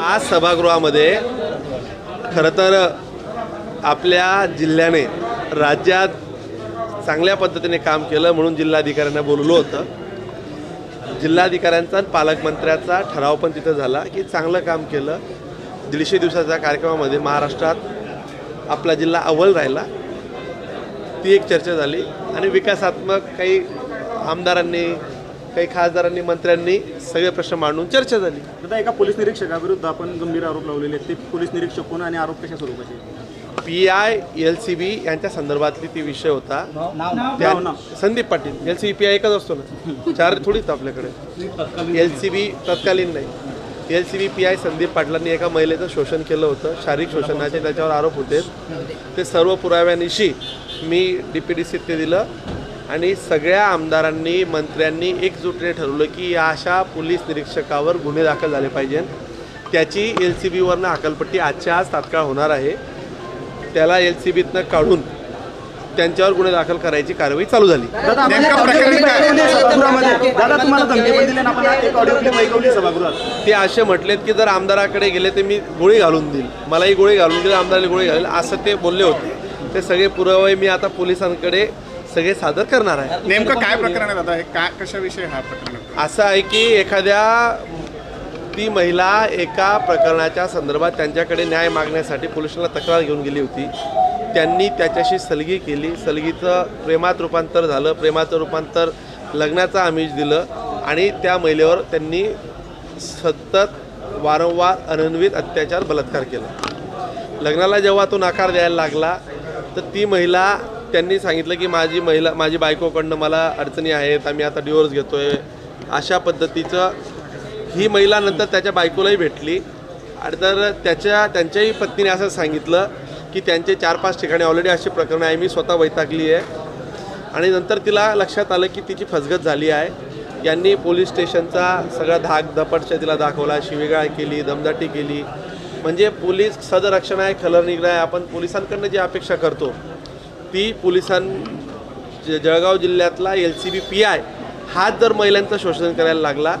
आज सभागृहामध्ये खरं तर आपल्या जिल्ह्याने राज्यात चांगल्या पद्धतीने काम केलं म्हणून जिल्हाधिकाऱ्यांना बोलवलं होतं. जिल्हाधिकाऱ्यांचा आणि पालकमंत्र्याचा ठराव पण तिथं झाला की चांगलं काम केलं. दीडशे दिवसाच्या कार्यक्रमामध्ये महाराष्ट्रात आपला जिल्हा अव्वल राहिला. ती एक चर्चा झाली आणि विकासात्मक काही आमदारांनी काही खासदारांनी मंत्र्यांनी सगळे प्रश्न मांडून चर्चा झाली. दादा एका पोलीस निरीक्षकाविरुद्ध आपण गंभीर आरोप लावलेले आहेत. ते पोलीस निरीक्षक कोण आणि आरोप कशा स्वरूपाचे P I L C B यांच्या संदर्भातली ती विषय होता. त्या. Sandeep Patil. L C B P I एकच असतो ना? चार थोडीच आपल्याकडे. एल सी बी तत्कालीन नाही. L C B P I Sandeep पाटलांनी एका महिलेचं शोषण केलं होतं. शारीरिक शोषणाचे त्याच्यावर आरोप होते. ते सर्व पुराव्यानिशी मी डी पी डी सीत ते दिलं. आणि सगळ्या आमदारांनी मंत्र्यांनी एकजुटीने ठरवलं की या अशा पोलीस निरीक्षकावर गुन्हे दाखल झाले पाहिजे त्याची एल सी बीवरनं अकलपट्टी आजच्या आज तात्काळ होणार आहे. त्याला एल सी बीतनं काढून त्यांच्यावर गुन्हे दाखल करायची कारवाई चालू झाली. दादा आपण एक ऑडिओ क्लिप ऐकवली आहे सभागृहामध्ये. दादा तुम्हाला धमकी पण दिली आणि आपण एक ऑडिओ क्लिप ऐकवली सभागृहात. ते असे म्हटलेत की जर आमदाराकडे गेले तर मी गोळी घालून देईल. मलाही गोळी घालून देईल आमदाराला गोळी घालेल असं ते बोलले होते. ते सगळे पुरावे मी आता पोलिसांकडे सगळे सादर करणार आहे. नेमकं काय प्रकरण आहे दादा? हे काय कशाविषयी हा प्रकरण? असं आहे की एखाद्या ती महिला एका प्रकरणाच्या संदर्भात त्यांच्याकडे न्याय मागण्यासाठी पोलिसांना तक्रार घेऊन गेली होती. त्यांनी त्याच्याशी सलगी केली. सलगीचं प्रेमात रूपांतर झालं. प्रेमाचं रूपांतर लग्नाचं आमिष दिलं आणि त्या महिलेवर त्यांनी सतत वारंवार अनन्वित अत्याचार बलात्कार केला. लग्नाला जेव्हा तो नकार द्यायला लागला तर ती महिला त्यांनी सांगितलं की माझी महिला माझी बायकोकडनं मला अडचणी आहेत आम्ही आता डिवोर्स घेतोय. अशा पद्धतीचं ही महिला नंतर त्याच्या बायकोलाही भेटली. आणि तर त्याच्या त्यांच्याही पत्नीने असं सांगितलं की त्यांचे चार पाच ठिकाणी ऑलरेडी अशी प्रकरणं आहे. मी स्वतः वैतागली आहे. आणि नंतर तिला लक्षात आलं की तिची फसगत झाली आहे. यांनी पोलीस स्टेशनचा सगळा धाक धपटशा तिला दाखवला शिवीगाळ केली दमदाटी केली. म्हणजे पोलीस सदरक्षण आहे खलर निघणं आहे आपण पोलिसांकडनं जी अपेक्षा करतो ती पोलिसां जळगाव जिल्ह्यातला L C B P I हाच जर महिलांचं शोषण करायला लागला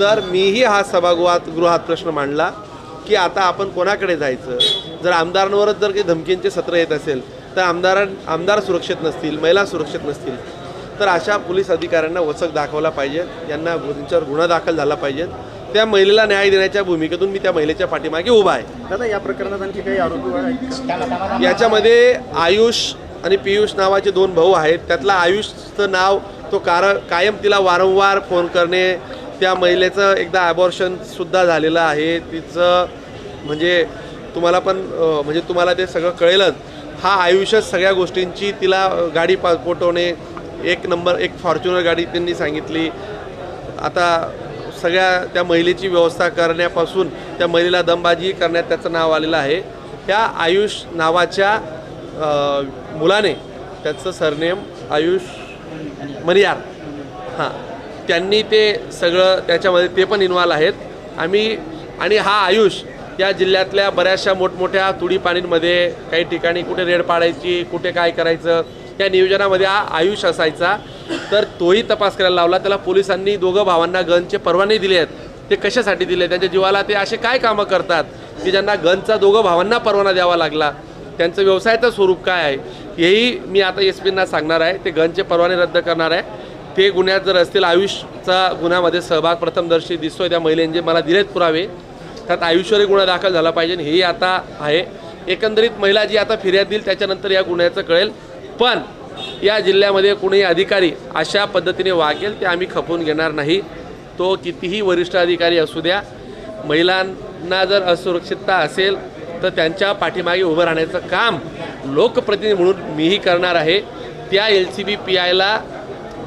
तर मीही हा सभागृहात गृहात प्रश्न मांडला की आता आपण कोणाकडे जायचं? जर आमदारांवरच जर काही धमकींचे सत्र येत असेल तर आमदारां आमदार सुरक्षित नसतील महिला सुरक्षित नसतील तर अशा पोलीस अधिकाऱ्यांना वचक दाखवला पाहिजे यांना त्यांच्यावर गुन्हा दाखल झाला पाहिजे. त्या महिलेला न्याय देण्याच्या भूमिकेतून मी त्या महिलेच्या पाठीमागे उभा आहे. दादा या प्रकरणात आणखी काही आरोपी? याच्यामध्ये आयुष आणि पियुष नावाचे दोन भाऊ आहेत. त्यातला आयुषचं नाव तो कार कायम तिला वारंवार फोन करणे त्या महिलेचं एकदा ॲबॉर्शनसुद्धा झालेलं आहे. तिचं म्हणजे तुम्हाला पण म्हणजे तुम्हाला ते सगळं कळेलच. हा आयुष्यच सगळ्या गोष्टींची तिला गाडी पा पोटवणे एक नंबर एक फॉर्च्युनर गाडी त्यांनी सांगितली. आता सगळ्या त्या महिलेची व्यवस्था करण्यापासून त्या महिलेला दमबाजी करण्यात त्याचं नाव आलेलं आहे. त्या आयुष नावाच्या मुलाने त्याचं सरनेम आयुष मनियार. हां. त्यांनी ते सगळं त्याच्यामध्ये ते पण इन्व्हॉल्व आहेत. आम्ही आणि हा आयुष या जिल्ह्यातल्या बऱ्याचशा मोठमोठ्या तुडी पाणींमध्ये काही ठिकाणी कुठे रेड पाडायची कुठे काय करायचं या नियोजनामध्ये हा आयुष असायचा. तर तोही तपास करायला लावला. त्याला पोलिसांनी दोघं भावांना गनचे परवाने दिले आहेत. ते कशासाठी दिले? त्यांच्या जीवाला ते असे काय कामं करतात? की ज्यांना गनचा दोघं भावांना परवाना द्यावा लागला. त्यांचं व्यवसायाचं स्वरूप काय आहे हेही मी आता एस पींना सांगणार आहे. ते गनचे परवाने रद्द करणार आहे. ते गुन्ह्यात जर असतील आयुषचा गुन्ह्यामध्ये सहभाग प्रथमदर्शी दिसतोय त्या महिलेने मला दिलेत पुरावे त्यात आयुष्यही गुन्हा दाखल झाला पाहिजे हे हेही आता आहे. एकंदरीत महिला जी आता फिर्याद देईल त्याच्यानंतर या गुन्ह्याचं कळेल. पण या जिल्ह्यामध्ये कुणीही अधिकारी अशा पद्धतीने वागेल ते आम्ही खपवून घेणार नाही. तो कितीही वरिष्ठ अधिकारी असू द्या महिलांना जर असुरक्षितता असेल तर त्यांच्या पाठीमागे उभं राहण्याचं काम लोकप्रतिनिधी म्हणून मीही करणार आहे. त्या एल सी बी पी आयला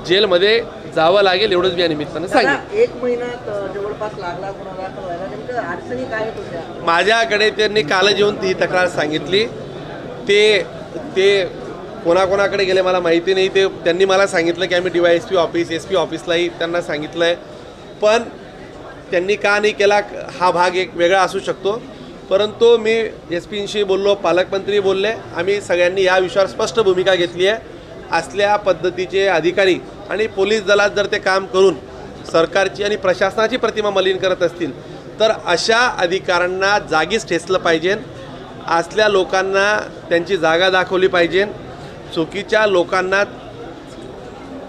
जेलमध्ये जावं लागेल एवढंच मी या निमित्तानं सांगेन. एक जवळपास लागला होत्या माझ्याकडे त्यांनी काल येऊन ती तक्रार सांगितली. ते ते कोणाकोणाकडे गेले मला माहिती नाही. ते त्यांनी मला सांगितलं की आम्ही D Y S P office S P ऑफिसलाही त्यांना सांगितलं आहे पण त्यांनी का नाही केला हा भाग एक वेगळा असू शकतो. परंतु मी एस पींशी बोललो पालकमंत्री बोलले. आम्ही सगळ्यांनी या विषयावर स्पष्ट भूमिका घेतली आहे. असल्या पद्धतीचे अधिकारी आणि पोलीस दलात जर ते काम करून सरकारची आणि प्रशासनाची प्रतिमा मलिन करत असतील तर अशा अधिकाऱ्यांना जागीच ठेचलं पाहिजे. असल्या लोकांना त्यांची जागा दाखवली पाहिजे. चुकीच्या लोकांना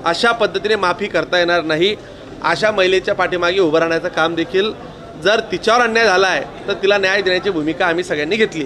अशा पद्धतीने माफी करता येणार नाही. अशा महिलेच्या पाठीमागे उभं राहण्याचं काम देखील जर तिच्यावर अन्याय झाला आहे तर तिला न्याय देण्याची भूमिका आम्ही सगळ्यांनी घेतली.